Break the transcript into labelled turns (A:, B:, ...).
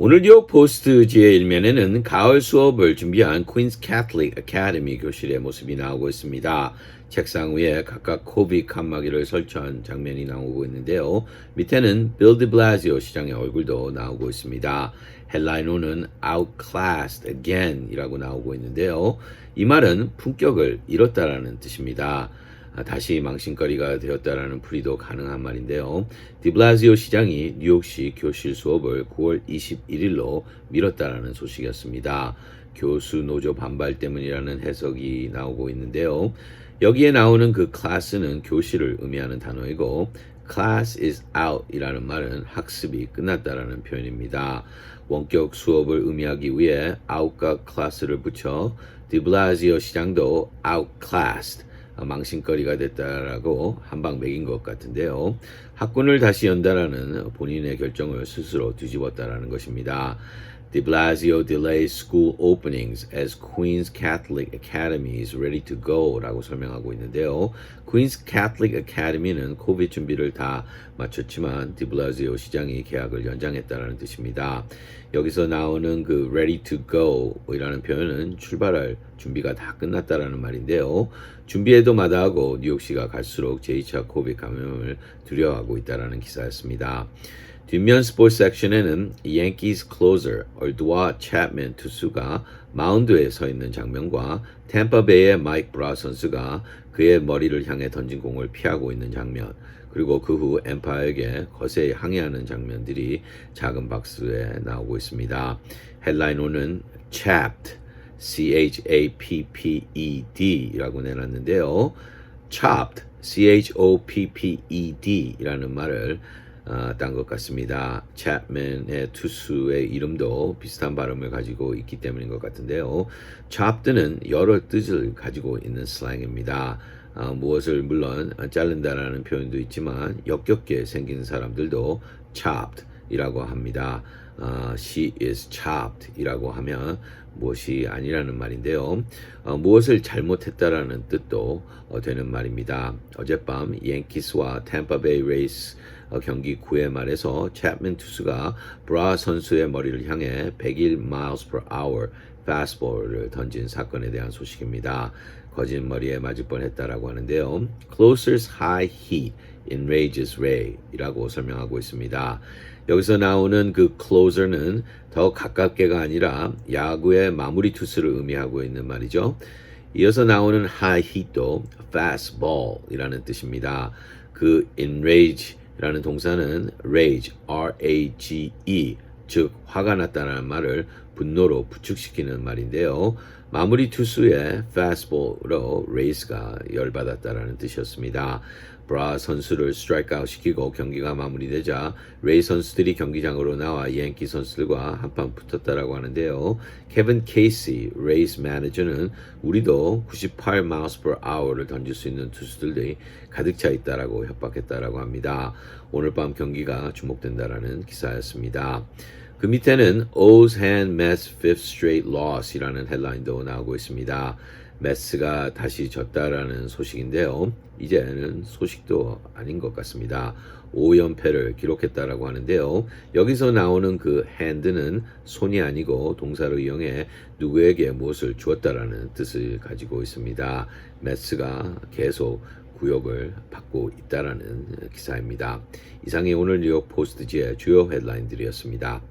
A: 오늘 뉴욕 포스트지의 일면에는 가을 수업을 준비한 퀸스 캐톨릭 아카데미 교실의 모습이 나오고 있습니다. 책상 위에 각각 코비 칸막이를 설치한 장면이 나오고 있는데요. 밑에는 빌 디블라지오 시장의 얼굴도 나오고 있습니다. 헬라인어는 outclassed again 이라고 나오고 있는데요. 이 말은 품격을 잃었다라는 뜻입니다. 아, 다시 망신거리가 되었다라는 풀이도 가능한 말인데요. 디블라지오 시장이 뉴욕시 교실 수업을 9월 21일로 미뤘다라는 소식이었습니다. 교수 노조 반발 때문이라는 해석이 나오고 있는데요. 여기에 나오는 그 클래스는 교실을 의미하는 단어이고 class is out 이라는 말은 학습이 끝났다라는 표현입니다. 원격 수업을 의미하기 위해 out과 class를 붙여 디블라지오 시장도 outclassed 어, 망신거리가 됐다라고 한방 매긴 것 같은데요. 학군을 다시 연다라는 본인의 결정을 스스로 뒤집었다라는 것입니다. De Blasio delays school openings as Queen's Catholic Academy is ready to go 라고 설명하고 있는데요. Queen's Catholic Academy는 코비드 준비를 다 마쳤지만 De Blasio 시장이 계약을 연장했다는 뜻입니다. 여기서 나오는 그 ready to go 이라는 표현은 출발할 준비가 다 끝났다라는 말인데요. 준비에도 마다하고 뉴욕시가 갈수록 제2차 코비드 감염을 두려워하고 있다라는 기사였습니다. 뒷면 스포츠 섹션에는 Yankees closer 얼두와 챕맨 투수가 마운드에 서 있는 장면과 템파베이의 마이크 브라 선수가 그의 머리를 향해 던진 공을 피하고 있는 장면 그리고 그 후 엠파이어에게 거세게 항의하는 장면들이 작은 박스에 나오고 있습니다. 헬라인호는 chapped, C-H-A-P-P-E-D라고 내놨는데요. chopped, C-H-O-P-P-E-D라는 말을 어, 딴 것 같습니다. 챕맨의 투수의 이름도 비슷한 발음을 가지고 있기 때문인 것 같은데요. chopped는 여러 뜻을 가지고 있는 슬랭입니다. 어, 무엇을 물론 자른다라는 표현도 있지만 역겹게 생긴 사람들도 chopped 이라고 합니다. 어, she is chopped 이라고 하면 무엇이 아니라는 말인데요. 어, 무엇을 잘못했다라는 뜻도 어, 되는 말입니다. 어젯밤 양키스와 템파베이 레이스 어, 경기 9회 말에서 챕맨 투수가 브라 선수의 머리를 향해 101 miles per hour fastball을 던진 사건에 대한 소식입니다. 거짓 머리에 맞을 뻔했다라고 하는데요. Closer's high heat enrages Ray이라고 설명하고 있습니다. 여기서 나오는 그 closer는 더 가깝게가 아니라 야구의 마무리 투수를 의미하고 있는 말이죠. 이어서 나오는 high heat도 fastball이라는 뜻입니다. 그 enrage 라는 동사는 rage, R-A-G-E, 즉 화가 났다는 말을 분노로 부축시키는 말인데요. 마무리 투수의 fastball로 레이스가 열받았다라는 뜻이었습니다. 브라 선수를 스트라이크아웃 시키고 경기가 마무리되자 레이 선수들이 경기장으로 나와 양키 선수들과 한판 붙었다라고 하는데요. 케빈 케이시 레이스 매니저는 우리도 98 miles per hour를 던질 수 있는 투수들이 가득 차 있다라고 협박했다라고 합니다. 오늘 밤 경기가 주목된다라는 기사였습니다. 그 밑에는 O's hand Mets fifth straight loss이라는 헬라인도 나오고 있습니다. 메스가 다시 졌다라는 소식인데요. 이제는 소식도 아닌 것 같습니다. 5연패를 기록했다라고 하는데요. 여기서 나오는 그 hand는 손이 아니고 동사를 이용해 누구에게 무엇을 주었다라는 뜻을 가지고 있습니다. 메스가 계속 구역을 받고 있다라는 기사입니다. 이상이 오늘 뉴욕 포스트지의 주요 헤드라인들이었습니다.